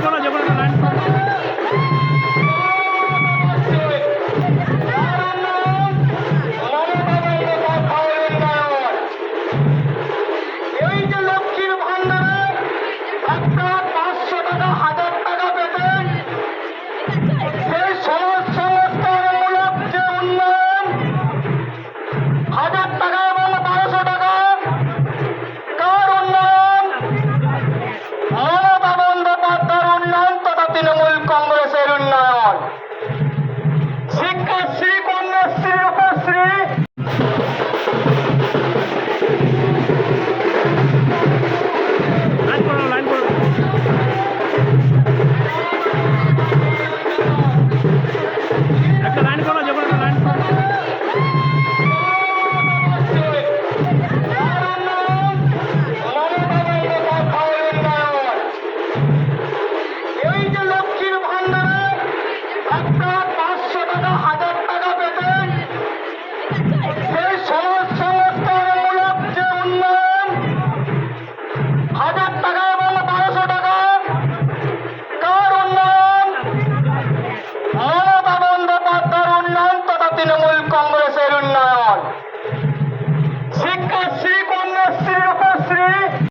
কোনো তৃণমূল কংগ্রেসের উন্নয়ন।